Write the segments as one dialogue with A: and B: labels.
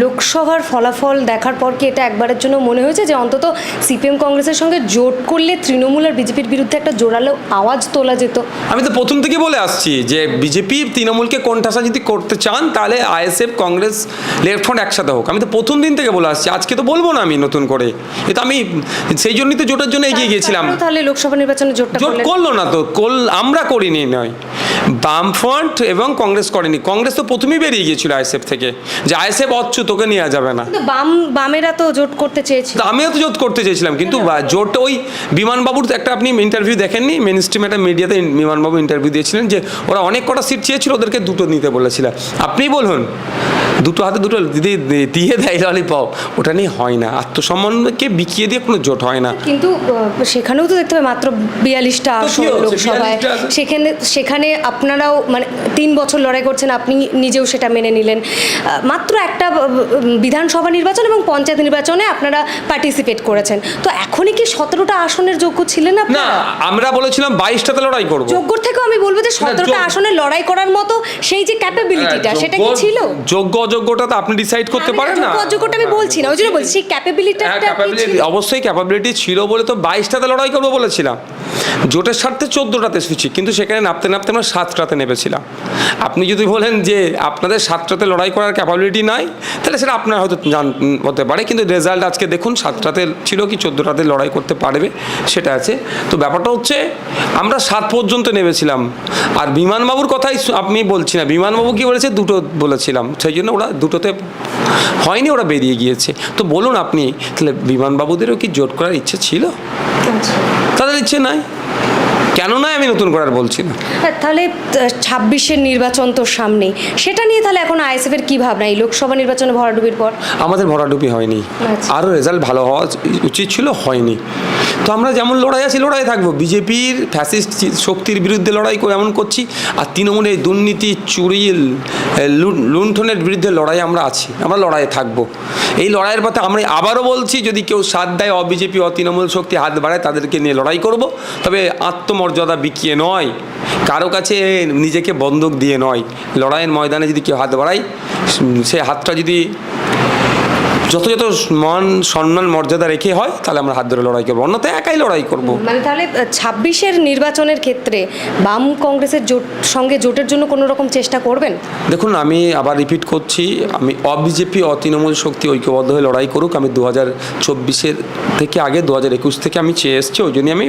A: লোকসভার ফলাফল দেখার পর কি এটা একবারের জন্য মনে হয়েছে যে অন্তত সিপিএম কংগ্রেসের সঙ্গে জোট করলে তৃণমূল আর বিজেপির বিরুদ্ধে একটা জোরালো আওয়াজ তোলা যেত?
B: আমি তো প্রথম থেকে বলে আসছি যে বিজেপি তৃণমূলকে কোণঠাসা যদি করতে চান তাহলে আইএসএফ কংগ্রেস লেফট ফ্রন্ট একসাথে হোক। আমি তো প্রথম দিন থেকে বলে আসছি। আজকে তো বলব না আমি নতুন করে। এটা আমি সেই জন্যই তো জোটের জন্য এগিয়ে গিয়েছিলাম।
A: তাহলে লোকসভা নির্বাচনে জোটটা
B: জোট করল না তো। কল আমরা করিনি নয়। বামফ্রন্ট এবং কংগ্রেস করেনি। কংগ্রেস তো প্রথমেই বেরিয়ে গিয়েছিল আইএসএফ থেকে। যে আইএসএফ অচ্ছু তোকে নেওয়া যাবে না।
A: কিন্তু বাম বামেরা তো জোট করতে চেয়েছিল।
B: তো আমিও তো জোট করতে চেয়েছিলাম কিন্তু জোট ওই বিমানবাবুর তো একটা আপনি ইন্টারভিউ দেখেননি মেন স্ট্রিম একটা মিডিয়াতে বিমান বাবু ইন্টারভিউ দিয়েছিলেন যে ওরা অনেক কটা সিট চেয়েছিল ওদেরকে দুটো নিতে বলেছিলাম আপনি বলুন দুটো হাতে দুটো যদি দিয়ে দেয় ললিপপ ওটা নিয়ে হয় না। আত্মসম্মানকে বিকিয়ে দিয়ে কোনো জোট হয় না।
A: কিন্তু সেখানেও তো দেখতে হবে মাত্র বিয়াল্লিশটা আসন লোকসভায়। সেখানে সেখানে আপনারাও মানে তিন বছর লড়াই করছেন আপনি নিজেও সেটা মেনে নিলেন। মাত্র একটা বিধানসভা নির্বাচন এবং পঞ্চায়েত নির্বাচনে আপনারা পার্টিসিপেট করেছেন। তো এখনই কি সতেরোটা আসনের যোগ্য ছিলেন
B: না আমরা বলেছিলাম বাইশটাতে লড়াই করব।
A: যোগ্যর থেকেও আমি বলব যে সতেরোটা আসনে লড়াই করার মতো সেই যে ক্যাপাবিলিটিটা সেটা কি ছিল?
B: যোগ্য অযোগ্যটা তো আপনি ডিসাইড করতে পারেন না।
A: অযোগ্যটা আমি বলছি না ওই জন্য বলছি সেই ক্যাপাবিলিটিটা
B: ক্যাপাবিলিটি অবশ্যই ক্যাপাবিলিটি ছিল বলে তো বাইশটাতে লড়াই করব বলেছিলাম। জোটের স্বার্থে চোদ্দোটাতে এসেছি কিন্তু সেখানে নাপতে নাপতে আমরা সাতটাতে নেমেছিলাম। আপনি যদি বলেন যে আপনাদের সাতটাতে লড়াই করার ক্যাপাবিলিটি নাই, তাহলে সেটা আপনার হয়তো জান, হতে পারে, কিন্তু রেজাল্ট আজকে দেখুন সাতটাতে ছিল কি চোদ্দোটাতে লড়াই করতে পারবে, সেটা আছে। তো ব্যাপারটা হচ্ছে, আমরা সাত পর্যন্ত নেমেছিলাম। আর বিমানবাবুর কথাই আমি বলছি না, বিমানবাবু কি বলেছে? দুটো বলেছিলাম। সেই জন্য ওরা দুটোতে হয়নি, ওরা বেরিয়ে গিয়েছে। তো বলুন আপনি, তাহলে বিমানবাবুদেরও কি জোট করার ইচ্ছে ছিল? তাদের ইচ্ছে নাই। কেন নয় আমি নতুন করার বলছি না?
A: হ্যাঁ, তাহলে ছাব্বিশের নির্বাচন তো সামনেই। সেটা নিয়ে তাহলে এখন আইএসএফ এর কি ভাবনা? এই লোকসভা নির্বাচনে ভরাডুবির পর?
B: আমাদের ভরাডুবি হয়নি।
A: আচ্ছা।
B: আরও রেজাল্ট ভালো হওয়া উচিত ছিল হয়নি। তো আমরা যেমন লড়াই আছি লড়াই থাকব। বিজেপির ফ্যাসিস্ট শক্তির বিরুদ্ধে লড়াই করে এমন করছি আর তৃণমূলের দুর্নীতি চুরি লুণ্ঠনের বিরুদ্ধে লড়াই আমরা আছি। আমরা লড়াইয়ে থাকব। এই লড়াইয়ের পথে আমরা আবারও বলছি যদি কেউ সাথ দেয় অবিজেপি অতৃণমূল শক্তি হাত বাড়ায় তাদেরকে নিয়ে লড়াই করব। তবে আত্মমর্যাদা বিকিয়ে নয়, কারও কাছে নিজেকে বন্দুক দিয়ে নয়। লড়াইয়ের ময়দানে যদি কেউ হাত বাড়ায়, সে হাতটা যদি যথাযথ মান সম্মান মর্যাদা রেখে হয় তাহলে আমরা হাত ধরে লড়াই করব। অন্যথায় একাই লড়াই করব।
A: মানে তাহলে ছাব্বিশের নির্বাচনের ক্ষেত্রে বাম কংগ্রেসের জোট সঙ্গে জোটের জন্য কোনো রকম চেষ্টা করবেন?
B: দেখুন আমি আবার রিপিট করছি আমি অবিজেপি অতৃণমূল শক্তি ঐক্যবদ্ধ হয়ে লড়াই করুক। আমি দু হাজার চব্বিশের থেকে আগে দু হাজার একুশ থেকে আমি চেয়ে এসেছি ওই জন্যই আমি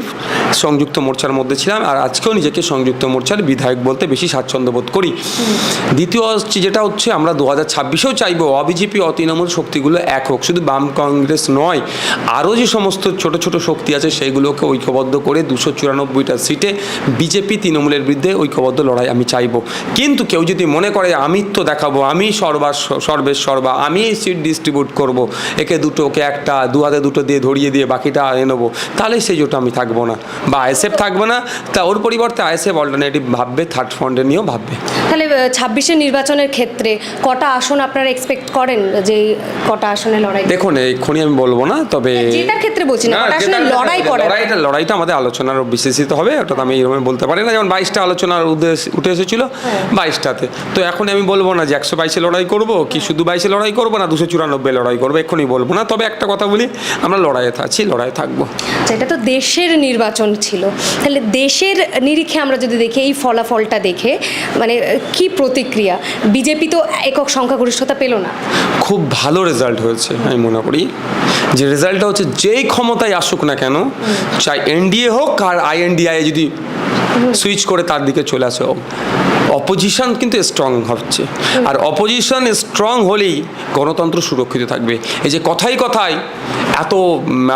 B: সংযুক্ত মোর্চার মধ্যে ছিলাম আর আজকেও নিজেকে সংযুক্ত মোর্চার বিধায়ক বলতে বেশি স্বাচ্ছন্দ্য বোধ করি। দ্বিতীয় হচ্ছে যেটা হচ্ছে আমরা দু হাজার ছাব্বিশেও চাইব অবিজেপি অতৃণমূল শক্তিগুলো এক হোক। শুধু বাম কংগ্রেস নয়, আরও যে সমস্ত ছোট ছোট শক্তি আছে সেইগুলোকে ঐক্যবদ্ধ করে দুশো চুরানব্বইটা সিটে বিজেপি তৃণমূলের বিরুদ্ধে ঐক্যবদ্ধ লড়াই আমি চাইব। কিন্তু কেউ যদি মনে করে, আমি তো দেখাবো, আমি সর্বা সর্বের সর্বা, আমি সিট ডিস্ট্রিবিউট করব, একে দুটো, ওকে একটা, দু হাতে দুটো দিয়ে ধরিয়ে দিয়ে বাকিটা এনে নেব, তাহলে সেই জোটা আমি থাকব না। বা আইএসএফ থাকবে না, তা ওর পরিবর্তে আইএসএফ অল্টারনেটিভ ভাববে থার্ড ফ্রন্টে নিয়েও ভাববে।
A: তাহলে ছাব্বিশের নির্বাচনের ক্ষেত্রে কটা আসন আপনারা এক্সপেক্ট করেন? যে কটা আসনে লড়াই
B: দেখুন এক্ষুনি আমি বলব না তবে
A: জেতার ক্ষেত্রে বলছি না, আসলে লড়াই করার।
B: লড়াইটা লড়াইটা আমাদের আলোচনার বিশেষিত হবে ওটা তো আমি এরকম বলতে পারি না যেমন বাইশটা আলোচনার উদ্দেশ্য উঠে এসেছিল
A: হ্যাঁ।
B: বাইশটাতে। তো এখন আমি বলব না যে একশো বাইশে লড়াই করব কি শুধু বাইশে লড়াই করব না দুশো চুরানব্বই লড়াই করব এক্ষুনি বলব না। তবে একটা কথা বলি আমরা লড়াইয়ে আছি লড়াইয়ে থাকব।
A: আচ্ছা, এটা তো দেশের নির্বাচন ছিল। তাহলে দেশের নিরিখে আমরা যদি দেখি এই ফলাফলটা দেখে মানে কি প্রতিক্রিয়া? বিজেপি তো একক সংখ্যাগরিষ্ঠতা পেল না।
B: খুব ভালো রেজাল্ট হয়েছে, আমি মনে করি। যে রেজাল্টটা হচ্ছে যেই ক্ষমতায় আসুক না কেন, চাই এনডিএ হোক আর আইএনডিআই যদি সুইচ করে তার দিকে চলে আসে। হোক অপোজিশন কিন্তু স্ট্রং হচ্ছে। আর অপোজিশন স্ট্রং হলেই গণতন্ত্র সুরক্ষিত থাকবে। এই যে কথাই কথাই এত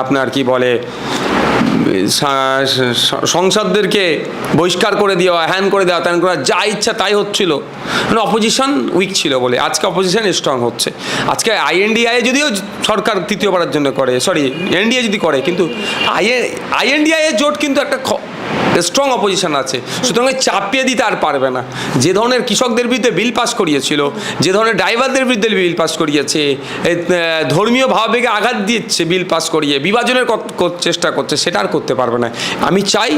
B: আপনার কি বলে সংসদদেরকে বহিষ্কার করে দেওয়া, হ্যান করে দেওয়া, ত্যান করা যা ইচ্ছা তাই হচ্ছিল। মানে অপোজিশন উইক ছিল বলে। আজকে অপোজিশন স্ট্রং হচ্ছে। আজকে আইএনডিআই যদিও সরকার তৃতীয়বারের জন্য করে সরি এনডিএ যদি করে, কিন্তু আইএ আইএনডিআই জোট কিন্তু একটা স্ট্রং অপোজিশন আছে। সুতরাং চাপিয়ে দিতে আর পারবে না। যে ধরনের কৃষকদের বিরুদ্ধে বিল পাস করিয়েছিল, যে ধরনের ড্রাইভারদের বিরুদ্ধে বিল পাস করিয়েছে ধর্মীয় ভাববেগে আঘাত দিচ্ছে বিল পাস করিয়ে, বিভাজনের চেষ্টা করছে, সেটা আর করতে পারবে না। আমি চাই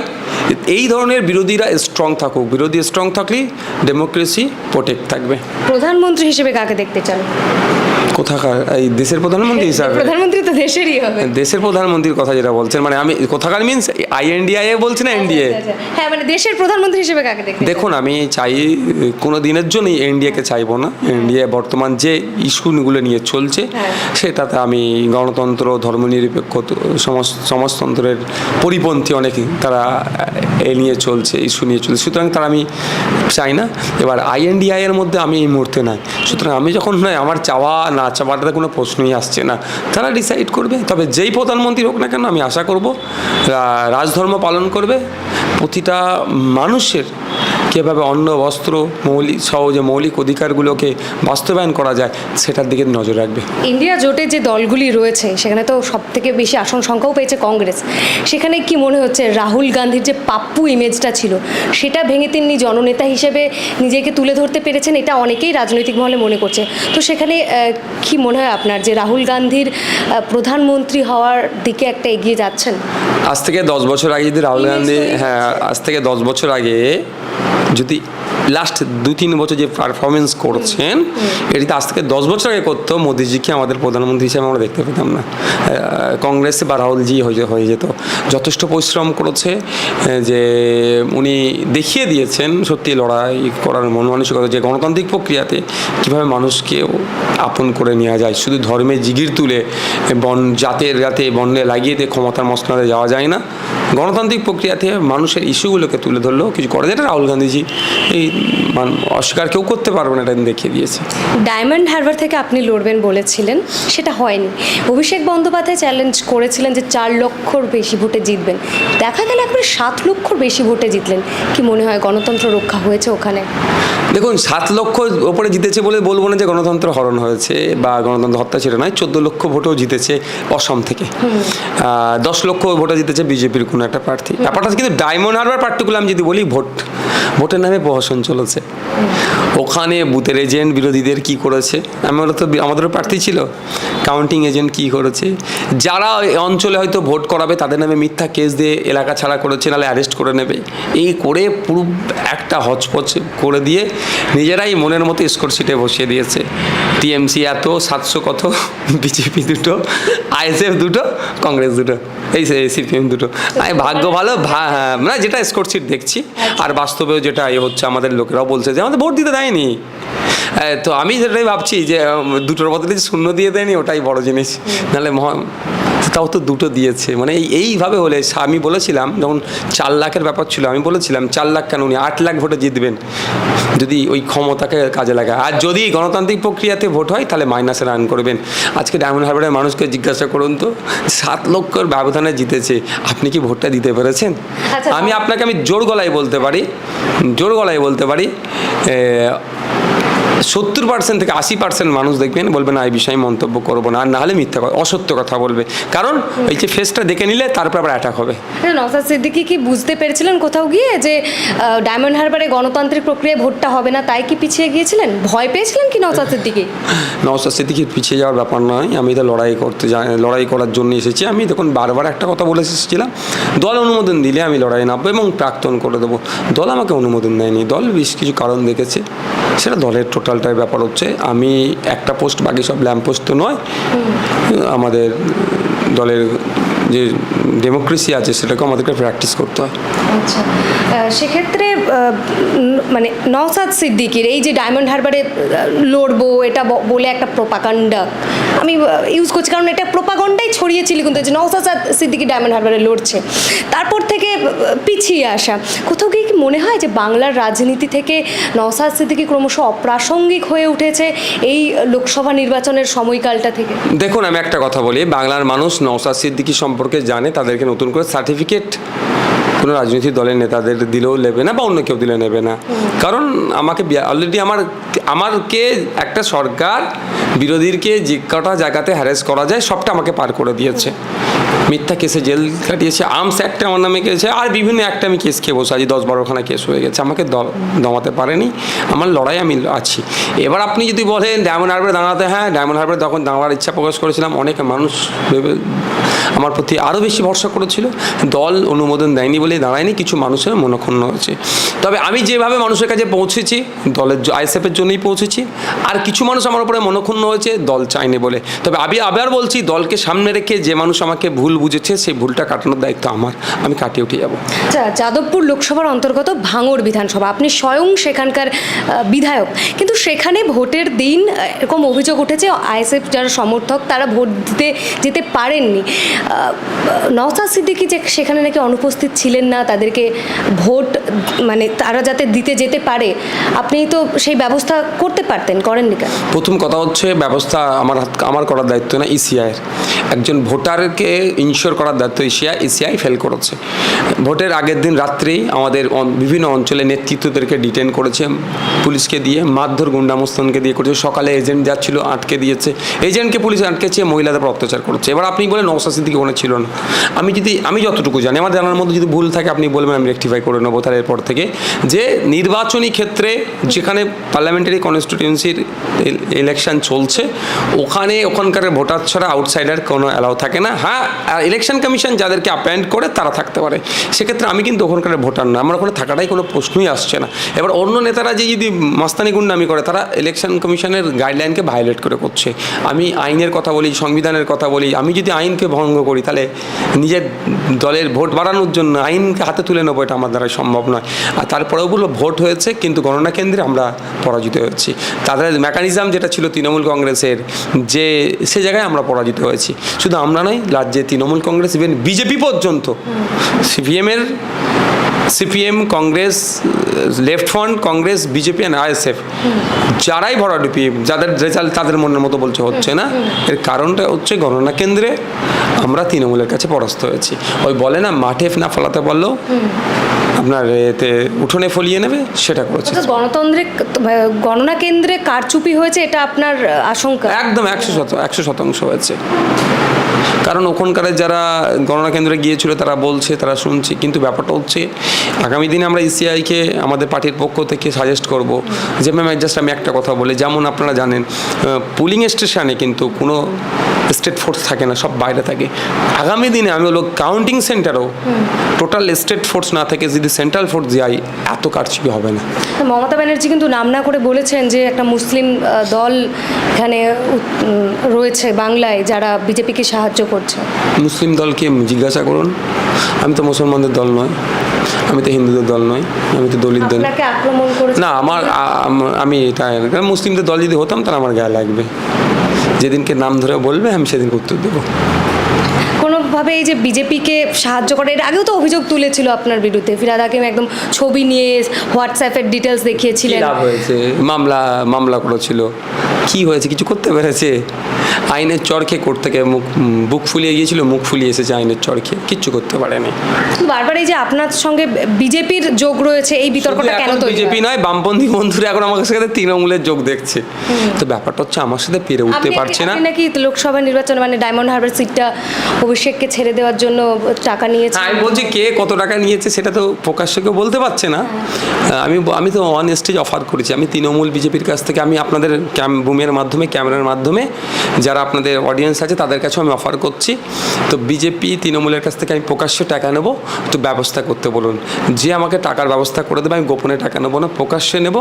B: এই ধরনের বিরোধীরা স্ট্রং থাকুক। বিরোধী স্ট্রং থাকলেই ডেমোক্রেসি প্রোটেক্ট থাকবে।
A: প্রধানমন্ত্রী হিসেবে কাকে দেখতে চান?
B: কোথাকার? এই দেশের প্রধানমন্ত্রী হিসাবে।
A: প্রধানমন্ত্রী তো দেশেরই হবে।
B: দেশের প্রধানমন্ত্রীর কথা যেটা বলছেন মানে আমি কোথাকার মিনস আইএনডিআই বলছি না এনডিএ
A: আচ্ছা, আচ্ছা। হ্যাঁ মানে দেশের প্রধানমন্ত্রী হিসেবে কাকে দেখতে
B: দেখুন আমি চাই কোনো দিনের জন্যই এনডিএকে চাইব না। এনডিএ বর্তমান যে ইস্যুগুলো নিয়ে চলছে
A: হ্যাঁ।
B: সেটাতে আমি গণতন্ত্র ধর্মনিরপেক্ষ সমাজ সমাজতন্ত্রের পরিপন্থী অনেক তারা এ নিয়ে চলছে ইস্যু নিয়ে চলছে। সুতরাং তারা আমি চাই না। এবার আইএনডিআই এর মধ্যে আমি এই মুহূর্তে নাই। সুতরাং আমি যখন নয় আমার চাওয়া না চাওয়াটাতে কোনো প্রশ্নই আসছে না। তারা ডিসাইড করবে, তবে যেই প্রধানমন্ত্রী হোক না কেন আমি আশা করব রাজধর্ম পালন করবে, প্রতিটা মানুষের কীভাবে অন্ন বস্ত্র মৌলিক সহজে মৌলিক অধিকারগুলোকে বাস্তবায়ন করা যায় সেটার দিকে নজর রাখবে।
A: ইন্ডিয়া জোটে যে দলগুলি রয়েছে সেখানে তো সব থেকে বেশি আসন সংখ্যাও পেয়েছে কংগ্রেস। সেখানে কি মনে হচ্ছে রাহুল গান্ধীর যে পাপ্পু ইমেজটা ছিল সেটা ভেঙে তিনি জননেতা হিসেবে নিজেকে তুলে ধরতে পেরেছেন এটা অনেকেই রাজনৈতিক মহলে মনে করছে। তো সেখানে কি মনে হয় আপনার যে রাহুল গান্ধীর প্রধানমন্ত্রী হওয়ার দিকে একটা এগিয়ে যাচ্ছেন?
B: আজ থেকে দশ বছর আগে যদি রাহুল গান্ধী হ্যাঁ আজ থেকে দশ বছর আগে যদি লাস্ট দু তিন বছর যে পারফরমেন্স করছেন এটিতে আজ থেকে দশ বছর আগে করতো মোদিজিকে আমাদের প্রধানমন্ত্রী হিসেবে আমরা দেখতে পেতাম না। কংগ্রেসে বা রাহুলজি হয়ে যেত। যথেষ্ট পরিশ্রম করেছে যে উনি দেখিয়ে দিয়েছেন সত্যি লড়াই করার মন মানসিকতা যে গণতান্ত্রিক প্রক্রিয়াতে কীভাবে মানুষকে আপন করে নেওয়া যায়। শুধু ধর্মে জিগির তুলে বন জাতের জাতে বন্যে লাগিয়ে দিয়ে ক্ষমতার মসনাদে যাওয়া যায় না। গণতান্ত্রিক প্রক্রিয়াতে মানুষের ইস্যুগুলোকে তুলে ধরলেও কিছু করে যেটা রাহুল গান্ধীজি। এই অস্বীকার কেউ করতে পারবে না এটা দেখিয়ে দিয়েছে।
A: ডায়মন্ড হারবার থেকে আপনি লড়বেন বলেছিলেন, সেটা হয়নি। অভিষেক বন্দ্যোপাধ্যায় চ্যালেঞ্জ করেছিলেন যে চার লক্ষর বেশি ভোটে জিতবেন। দেখা গেল একবার সাত লক্ষর বেশি ভোটে জিতলেন। কি মনে হয় গণতন্ত্র রক্ষা হয়েছে ওখানে?
B: দেখুন সাত লক্ষ ওপরে জিতেছে বলে বলব না যে গণতন্ত্র হরণ হয়েছে বা গণতন্ত্র হত্যা ছিল নয় চোদ্দ লক্ষ ভোটেও জিতেছে অসম থেকে। আহ, দশ লক্ষ ভোটে জিতেছে বিজেপির কোনো একটা প্রার্থী। ব্যাপারটা কিন্তু ডায়মন্ড হারবার পার্টিকুলার আমি যদি বলি ভোট ভোটের নামে প্রহসন চলেছে। ওখানে বুথের এজেন্ট বিরোধীদের কি করেছে? আমারও তো আমাদেরও প্রার্থী ছিল। কাউন্টিং এজেন্ট কি করেছে? যারা অঞ্চলে হয়তো ভোট করাবে, তাদের নামে মিথ্যা কেস দিয়ে এলাকা ছাড়া করেছে, নাহলে অ্যারেস্ট করে নেবে। এই করে পুরো একটা হচপচ করে দিয়ে নিজেরাই মনের মতো স্কোর শিটে বসিয়ে দিয়েছে। টিএমসি এত, সাতশো কত, বিজেপি দুটো। আইএসএফ দুটো কংগ্রেস দুটো এই সিপিএম দুটো। আমি ভাগ্য ভালো ভা- হ্যাঁ, না যেটা স্কোরশিট দেখছি আর বাস্তবেও যেটা এ হচ্ছে আমাদের লোকেরাও বলছে যে আমাদের ভোট দিতে দেয়নি। তো আমি সেটাই ভাবছি যে দুটোর বদলে শূন্য দিয়ে দেয়নি ওটাই বড় জিনিস। নাহলে মহা তাও তো দুটো দিয়েছে। মানে এই এইভাবে হলে আমি বলেছিলাম যখন চার লাখের ব্যাপার ছিল আমি বলেছিলাম চার লাখ কেন উনি? আট লাখ ভোটে জিতবেন যদি ওই ক্ষমতাকে কাজে লাগায়। আর যদি গণতান্ত্রিক প্রক্রিয়াতে ভোট হয় তাহলে মাইনাসে রান করবেন। আজকে ডায়মন্ড হারবারের মানুষকে জিজ্ঞাসা করুন তো সাত লক্ষর ব্যবধানে জিতেছে আপনি কি ভোটটা দিতে পেরেছেন?
A: আচ্ছা,
B: আমি আপনাকে আমি জোর গলায় বলতে পারি জোর গলায় বলতে পারি সত্তর পার্সেন্ট থেকে আশি পার্সেন্ট মানুষ দেখবেন বলবে না এই বিষয়ে মন্তব্য করব না। আর না হলে মিথ্যা কথা অসত্য কথা বলবে। কারণ এই যে ফেসটা দেখে নিলে তারপর আবার অ্যাটাক হবে।
A: না, নওসাদ সিদ্দিকি কি বুঝতে পেরেছিলেন কোথাও গিয়ে যে ডায়মন্ড হারবারে গণতান্ত্রিক প্রক্রিয়ায় ভোটটা হবে না তাই কি পিছিয়ে গিয়েছিলেন? ভয় পেয়েছিলেন কি নওসাদ সিদ্দিকি?
B: নওসাদ সিদ্দিকির পিছিয়ে যাওয়ার ব্যাপার নয়। আমি তো লড়াই করতে যাই লড়াই করার জন্য এসেছি। আমি দেখুন বারবার একটা কথা বলে এসেছিলাম। দল অনুমোদন দিলে আমি লড়াই নামবো এবং প্রাক্তন করে দেবো। দল আমাকে অনুমোদন দেয়নি। দল বেশ কিছু কারণ দেখেছে। সেটা দলের টোটালটাই ব্যাপার হচ্ছে। আমি একটা পোস্ট বাকি সব ল্যাম্প পোস্ট তো নয়। আমাদের দলের যে ডেমোক্রেসি আছে সেটাকে আমাদেরকে প্র্যাকটিস করতে হয়।
A: আচ্ছা। সেক্ষেত্রে মানে নওসাদ সিদ্দিকির এই যে ডায়মন্ড হারবারে লড়বো এটা বলে একটা প্রোপাগান্ডা আমি ইউজ করছি কারণ এটা প্রোপাগন্ডাই ছড়িয়েছিল কিন্তু যে নওসাদ সিদ্দিকি ডায়মন্ড হারবারে লড়ছে। তারপর থেকে পিছিয়ে আসা। কোথাও গিয়ে কি মনে হয় যে বাংলার রাজনীতি থেকে নওসাদ সিদ্দিকি ক্রমশ অপ্রাসঙ্গিক হয়ে উঠেছে এই লোকসভা নির্বাচনের সময়কালটা থেকে?
B: দেখুন আমি একটা কথা বলি বাংলার মানুষ নওসাদ সিদ্দিকি সম্পর্কে জানে, তাদেরকে নতুন করে সার্টিফিকেট কোনো রাজনৈতিক দলের নেতাদের দিলেও নেবে না বা অন্য কেউ দিলে নেবে না। কারণ আমাকে অলরেডি আমার, আমারকে একটা সরকার বিরোধীরকে যে কটা জায়গাতে হ্যারেস করা যায়, সবটা আমাকে পার করে দিয়েছে। মিথ্যা কেসে জেল কাটিয়েছে আর্মস একটা আমার নামে কেছে আর বিভিন্ন একটা আমি কেস খেয়ে বসে আছি, দশ বারোখানা কেস হয়ে গেছে, আমাকে দমাতে পারেনি, আমার লড়াই আমি আছি। এবার আপনি যদি বলেন ডায়মন্ড হারবারে দাঁড়াতে হ্যাঁ ডায়মন্ড হারবারে তখন দাঁড়াবার ইচ্ছা প্রকাশ করেছিলাম, অনেক মানুষ আমার প্রতি আরও বেশি ভরসা করেছিল, দল অনুমোদন দেয়নি বলে দাঁড়ায়নি, কিছু মানুষের মনক্ষুণ্ণ হয়েছে। তবে আমি যেভাবে মানুষের কাছে পৌঁছেছি, দলের আইএসএফের জন্যই পৌঁছেছি, আর কিছু মানুষ আমার উপরে মনক্ষুণ্ণ হয়েছে দল চায়নি বলে। তবে আমি আবার বলছি দলকে সামনে রেখে যে মানুষ আমাকে ভুল বুঝেছে সেই ভুলটা কাটানোর দায়িত্ব আমার। আমি কাটিয়ে উঠে যাব।
A: আচ্ছা যাদবপুর লোকসভার অন্তর্গত ভাঙড় বিধানসভা। আপনি স্বয়ং সেখানকার বিধায়ক। কিন্তু সেখানে ভোটের দিন এরকম অভিযোগ উঠেছে আইএসএফ যারা সমর্থক তারা ভোট দিতে যেতে পারেননি। নওসাদ সিদ্দিকি যে সেখানে নাকি অনুপস্থিত ছিলেন না তাদেরকে ভোট মানে তারা যাতে দিতে যেতে পারে আপনি তো সেই ব্যবস্থা করতে পারতেন করেননি কেন?
B: প্রথম কথা হচ্ছে ব্যবস্থা আমার হাত আমার করার দায়িত্ব না ইসিআইয়ের একজন ভোটারকে ইনশিওর করার দায়িত্ব ইসিআই ইসিআই ফেল করেছে। ভোটের আগের দিন রাত্রেই আমাদের বিভিন্ন অঞ্চলে নেতৃত্বদেরকে ডিটেন করেছে, পুলিশকে দিয়ে, মারধর, গুন্ডামস্তানকে দিয়ে করেছে। সকালে এজেন্ট যাচ্ছিল, আটকে দিয়েছে। এজেন্টকে পুলিশ আটকেছে, মহিলাদের অত্যাচার করেছে। এবার আপনি বলেন নৌসা সিদ্দিকি ওখানে ছিল না। আমি যদি আমি যতটুকু জানি, আমার জানার মধ্যে যদি ভুল থাকে, আপনি বলবেন, আমি রেকটিফাই করে নেব তাহলে এরপর থেকে। যে নির্বাচনী ক্ষেত্রে যেখানে পার্লামেন্টারি কনস্টিটিউন্সির ইলেকশন চলছে ওখানে ওখানকার ভোটার ছাড়া আউটসাইডার কোনো অ্যালাউ থাকে না। হ্যাঁ ইলেকশন কমিশন যাদেরকে অ্যাপয়েন্ট করে তারা থাকতে পারে। সেক্ষেত্রে আমি কিন্তু ওখানকার ভোটার না। আমার ওখানে থাকাটাই কোনো প্রশ্নই আসছে না। এবার অন্য নেতারা যে যদি মাস্তানি গুন্ডামি করে, তারা ইলেকশন কমিশনের গাইডলাইনকে ভায়োলেট করে করছে। আমি আইনের কথা বলি, সংবিধানের কথা বলি। আমি যদি আইনকে ভঙ্গ করি, তাহলে নিজের দলের ভোট বাড়ানোর জন্য আইনকে হাতে তুলে নেব, এটা আমার দ্বারা সম্ভব নয়। আর তারপরেও ভোট হয়েছে, কিন্তু গণনা কেন্দ্রে আমরা পরাজিত হয়েছি। তাদের মেকানিজম যেটা ছিল তৃণমূল কংগ্রেসের যে সে জায়গায় আমরা পরাজিত হয়েছি। শুধু আমরা নয় রাজ্যে তৃণমূল কংগ্রেস ইভেন বিজেপি পর্যন্ত। সিপিএমের CPM Congress left front Congress BJP and ISF যারাই ভরাডুপি যাদের রেজাল্ট তাদের মনের মতো বলছে হচ্ছে না? এর কারণটা হচ্ছে গণনা কেন্দ্রে আমরা তৃণমূলের কাছে পরাস্ত হয়েছি। ওই বলে না মাঠে না ফলাতে পারলেও আপনার এতে উঠোনে ফলিয়ে নেবে সেটা করেছে।
A: গণতন্ত্রে গণনা কেন্দ্রে কারচুপি হয়েছে এটা আপনার আশঙ্কা?
B: একদম একশো শত একশো শতাংশ হয়েছে। কারণ ওখানকার যারা গণনা কেন্দ্রে গিয়েছিল, তারা বলছে, তারা শুনছে। কিন্তু ব্যাপারটা হচ্ছে, আগামী দিনে আমরা ইসিআইকে আমাদের পার্টির পক্ষ থেকে সাজেস্ট করব যে ম্যাম জাস্ট আমি একটা কথা বলি। যেমন আপনারা জানেন পুলিং স্টেশনে কিন্তু কোনো স্টেট ফোর্স থাকে না, সব বাইরে থাকে। আগামী দিনে আমি হলো কাউন্টিং সেন্টারও টোটাল স্টেট ফোর্স না থেকে যদি সেন্ট্রাল ফোর্স যাই এত কারচুপি হবে না।
A: মমতা ব্যানার্জি কিন্তু নাম না করে বলেছেন যে, একটা মুসলিম দল এখানে রয়েছে বাংলায়, যারা বিজেপিকে সাহায্য করছে।
B: মুসলিম দলকে জিজ্ঞাসা করুন? আমি তো মুসলমানদের দল নয়। আমি তো হিন্দুদের দল নয়। আমি তো দলিত দল না আমার আমি এটা মুসলিমদের দল যদি হতাম তাহলে আমার গায়ে লাগবে। যেদিনকে নাম ধরে বলবে আমি সেদিন উত্তর দেবো।
A: কোনোভাবে এই যে বিজেপিকে সাহায্য করে এর আগেও তো অভিযোগ তুলেছিল আপনার বিরুদ্ধে। ফিরাদ হাকিম একদম ছবি নিয়ে হোয়াটসঅ্যাপের ডিটেলস দেখিয়েছিলেন।
B: লাভ হয়েছে? মামলা মামলা করেছিল। কি হয়েছে? কিছু করতে পেরেছে? আইনের চরখে কোর্ট থেকে মুখ বুক ফুলিয়ে গিয়েছিল মুখ ফুলিয়ে এসেছে আইনের চরখে কিচ্ছু করতে পারেনি।
A: বারবার এই যে আপনার সঙ্গে বিজেপির যোগ রয়েছে এই বিতর্কটা কেন তৈরি
B: বিজেপি নয় বামপন্থী বন্ধুরা এখন আমার সাথে তৃণমূলের যোগ দেখছে। তো ব্যাপারটা হচ্ছে আমার সাথে পেরে উঠতে পারছে না।
A: আপনি নাকি লোকসভা নির্বাচন মানে ডায়মন্ড হারবার সিটটা অভিষেককে ছেড়ে দেওয়ার জন্য টাকা নিয়েছে
B: হ্যাঁ, আমি বলছি কে কত টাকা নিয়েছে সেটা তো প্রকাশ্যে কেউ বলতে পারছে না। আমি আমি তো অন স্টেজ অফার করেছি। আমি তৃণমূল বিজেপির কাছ থেকে আমি আপনাদের ক্যাম বুমের মাধ্যমে, ক্যামেরার মাধ্যমে যারা আপনাদের অডিয়েন্স আছে, তাদের কাছেও আমি অফার করছি। তো বিজেপি তৃণমূলের কাছ থেকে আমি প্রকাশ্যে টাকা নেব তো ব্যবস্থা করতে বলুন। যে আমাকে টাকার ব্যবস্থা করে দেবে, আমি গোপনে টাকা নেব না, প্রকাশ্যে নেব।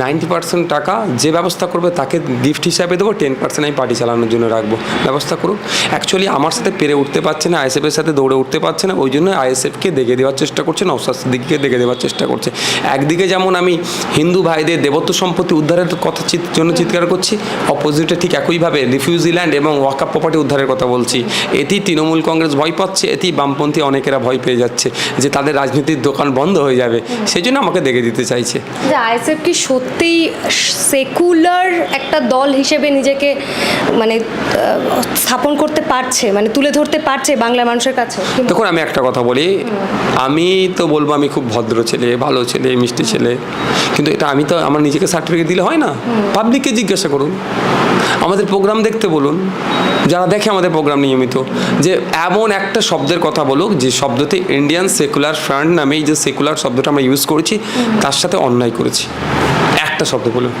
B: নাইনটি পার্সেন্ট টাকা যে ব্যবস্থা করবে, তাকে গিফট হিসাবে দেবো টেন পার্সেন্ট আমি পার্টি চালানোর জন্য রাখব। ব্যবস্থা করুন। অ্যাকচুয়ালি আমার সাথে পেরে উঠতে পারছে না আইএসএফের সাথে দৌড়ে উঠতে পারছে না, ওই জন্য আইএসএফকে দেখে দেওয়ার চেষ্টা করছে নৌসাদ দিকে দেখে দেওয়ার চেষ্টা করছে। একদিকে যেমন আমি হিন্দু ভাইদের দেবত্ব সম্পত্তি উদ্ধারের কথা জন্য চিৎকার করছি অপোজিটে ঠিক একইভাবে রিফিউজি ল্যান্ড এবং ওয়াকাপ প্রপার্টি উদ্ধারের কথা বলছি। এটি তৃণমূল কংগ্রেস ভয় পাচ্ছে এটি বামপন্থী অনেকেরা ভয় পেয়ে যাচ্ছে যে তাদের রাজনীতির দোকান বন্ধ হয়ে যাবে। সেই জন্য আমাকে দেখে দিতে চাইছে।
A: আইএসএফ কি সত্যিই সেকুলার একটা দল হিসেবে নিজেকে মানে স্থাপন করতে পারছে মানে তুলে ধরতে পারছে বাংলা মানুষের কাছে? কি
B: দেখুন আমি একটা কথা বলি। আমি তো বলব আমি খুব ভদ্র ছেলে ভালো ছেলে মিষ্টি ছেলে। কিন্তু এটা আমি তো আমার নিজেকে সার্টিফিকেট দিলে হয় না? পাবলিককে জিজ্ঞাসা করুন আমাদের প্রোগ্রাম দেখতে বলুন। যারা দেখে আমাদের প্রোগ্রাম নিয়মিত যে এমন একটা শব্দের কথা বলুক যে শব্দতে ইন্ডিয়ান সেকুলার ফ্রান্ট নামে এই যে সেকুলার শব্দটা আমরা ইউজ করেছি তার সাথে অন্যায় করেছি। একটা শব্দ বলুন।